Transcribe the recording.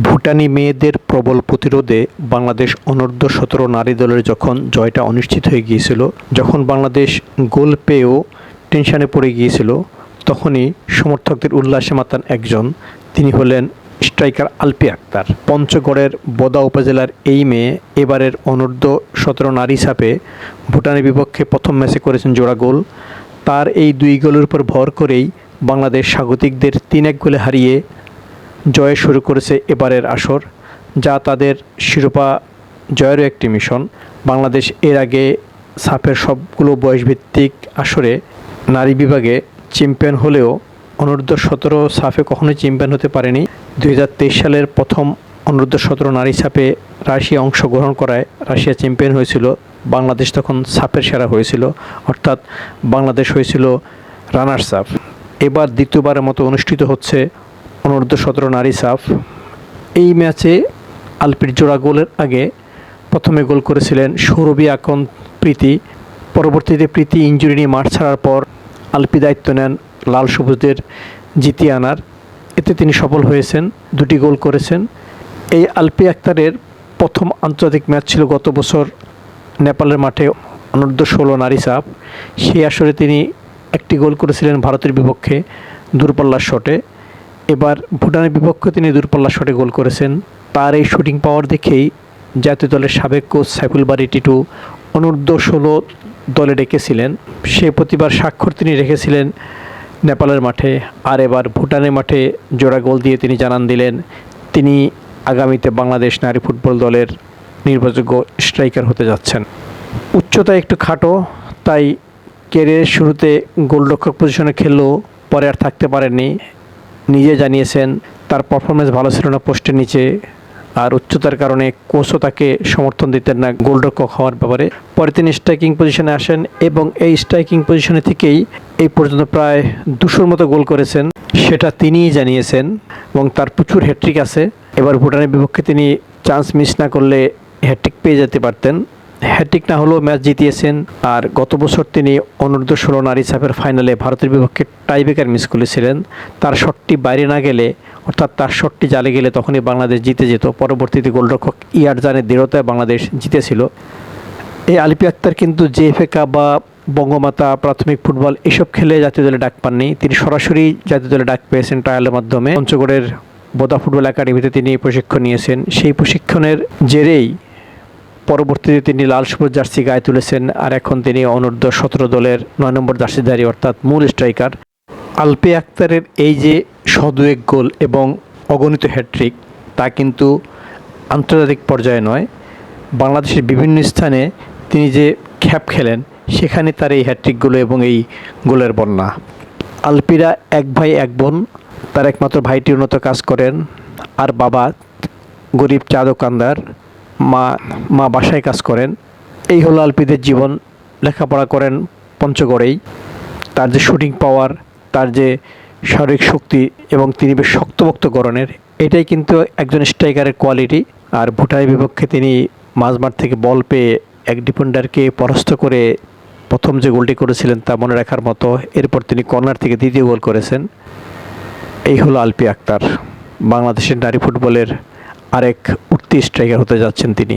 ভুটানি মেয়েদের প্রবল প্রতিরোধে বাংলাদেশ অনূর্ধ্ব সতেরো নারী দলের যখন জয়টা অনিশ্চিত হয়ে গিয়েছিল, যখন বাংলাদেশ গোল পেয়েও টেনশনে পড়ে গিয়েছিল, তখনই সমর্থকদের উল্লাসে মাতান একজন। তিনি হলেন স্ট্রাইকার আলপি আক্তার। পঞ্চগড়ের বোদা উপজেলার এই মেয়ে এবারের অনূর্ধ্ব সতেরো নারী সাপে ভুটানের বিপক্ষে প্রথম ম্যাচে করেছেন জোড়া গোল। তার এই দুই গোলের উপর ভর করেই বাংলাদেশ স্বাগতিকদের তিন এক গোলে হারিয়ে জয়ে শুরু করেছে এবারের আসর, যা তাদের শিরোপা জয়েরও একটি মিশন। বাংলাদেশ এর আগে সাপের সবগুলো বয়সভিত্তিক আসরে নারী বিভাগে চ্যাম্পিয়ন হলেও অনূর্ধ্ব সতেরো সাফে কখনোই চ্যাম্পিয়ন হতে পারেনি। দুই হাজার তেইশ সালের প্রথম অনূর্ধ্ব সতেরো নারী সাপে রাশিয়া অংশগ্রহণ করায় রাশিয়া চ্যাম্পিয়ন হয়েছিল। বাংলাদেশ তখন সাপের সেরা হয়েছিল, অর্থাৎ বাংলাদেশ হয়েছিল রানার্স আপ। এবার দ্বিতীয়বারের মতো অনুষ্ঠিত হচ্ছে অনূর্ধ্ব সতেরো নারী সাফ। এই ম্যাচে আলপির জোড়া গোলের আগে প্রথমে গোল করেছিলেন সৌরভী আকন প্রীতি। পরবর্তীতে প্রীতি ইঞ্জুরি নিয়ে মাঠ ছাড়ার পর আলপি দায়িত্ব নেন লাল সবুজদের জিতিয়ে আনার। এতে তিনি সফল হয়েছেন, দুটি গোল করেছেন। এই আলপি আক্তারের প্রথম আন্তর্জাতিক ম্যাচ ছিল গত বছর নেপালের মাঠে অনূর্ধ্ব ষোলো নারী সাপ সেই আসরে তিনি একটি গোল করেছিলেন ভারতের বিপক্ষে দূরপাল্লার শটে। এবার ভুটানের বিপক্ষে তিনি দূরপাল্লার শটে গোল করেছেন। তার এই শুটিং পাওয়ার দেখেই জাতীয় দলের সাবেক কোচ সাইফুল বারি, টিটু অনূর্ধ্ব ষোলো দলে ডেকেছিলেন। সে প্রতিবার স্বাক্ষর তিনি রেখেছিলেন নেপালের মাঠে। আর এবার ভুটানের মাঠে জোড়া গোল দিয়ে তিনি জানান দিলেন, তিনি আগামীতে বাংলাদেশ নারী ফুটবল দলের নির্ভরযোগ্য স্ট্রাইকার হতে যাচ্ছেন। উচ্চতা একটু খাটো, তাই ক্যারিয়ারের শুরুতে গোলরক্ষক পজিশনে খেললেও পরে আর থাকতে পারেননি। নিজে জানিয়েছেন, তার পারফরমেন্স ভালো ছিল না পোস্টের নিচে আর উচ্চতার কারণে কোচও তাকে সমর্থন দিতেন না গোলরক্ষক হওয়ার ব্যাপারে। পরে তিনি স্ট্রাইকিং পজিশনে আসেন এবং এই স্ট্রাইকিং পজিশনে থেকেই এই পর্যন্ত প্রায় দুশোর মতো গোল করেছেন, সেটা তিনিই জানিয়েছেন এবং তার প্রচুর হ্যাট্রিক আছে। এবার ভুটানের বিপক্ষে তিনি চান্স মিস না করলে হ্যাট্রিক পেয়ে যেতে পারতেন। হ্যাট্রিক না হলেও ম্যাচ জিতিয়েছেন আর গত বছর তিনি অনূর্ধ্ব ষোলো নারী সাপের ফাইনালে ভারতের বিপক্ষে টাইব্রেকার মিস করেছিলেন। তার শটটি বাইরে না গেলে, অর্থাৎ তার শটটি জালে গেলে তখনই বাংলাদেশ জিতে যেত। পরবর্তীতে গোলরক্ষক ইয়ারজানের দৃঢ়তায় বাংলাদেশ জিতেছিল। এই আলিপি আক্তার কিন্তু জেএফএ কাপ বা বঙ্গমাতা প্রাথমিক ফুটবল এসব খেলে জাতীয় দলে ডাক পাননি। তিনি সরাসরি জাতীয় দলে ডাক পেয়েছেন ট্রায়ালের মাধ্যমে। পঞ্চগড়ের বোদা ফুটবল একাডেমিতে তিনি প্রশিক্ষণ নিয়েছেন। সেই প্রশিক্ষণের জেরেই পরবর্তীতে তিনি লাল সবুজ জার্সি গায়ে তুলেছেন আর এখন তিনি অনূর্ধ্ব সতেরো দলের নয় নম্বর জার্সিধারী, অর্থাৎ মূল স্ট্রাইকার। আলপে আক্তারের এই যে সদুয়েক গোল এবং অগণিত হ্যাট্রিক তা কিন্তু আন্তর্জাতিক পর্যায়ে নয়। বাংলাদেশের বিভিন্ন স্থানে তিনি যে খ্যাপ খেলেন, সেখানে তার এই হ্যাট্রিকগুলো এবং এই গোলের বন্যা। আলপিরা এক ভাই, এক বোন, তার একমাত্র ভাইটি উন্নত কাজ করেন। আর বাবা গরিব চা দোকানদার মা মা বাসায় কাজ করেন। এই হলো আলপিদের জীবন। লেখাপড়া করেন পঞ্চগড়েই। তার যে শুটিং পাওয়ার তার যে শারীরিক শক্তি এবং তিনি বেশ শক্তভক্ত গড়নের, এটাই কিন্তু একজন স্ট্রাইকারের কোয়ালিটি আর ভুটানের বিপক্ষে তিনি মাঝমাঠ থেকে বল পেয়ে এক ডিফেন্ডারকে পরাস্ত করে প্রথম যে গোলটি করেছিলেন তা মনে রাখার মতো, এরপর তিনি কর্নার থেকে দ্বিতীয় গোল করেছেন। এই হলো আলপি আক্তার, বাংলাদেশের নারী ফুটবলের আরেক উঠতি স্ট্রাইকার হতে যাচ্ছেন তিনি।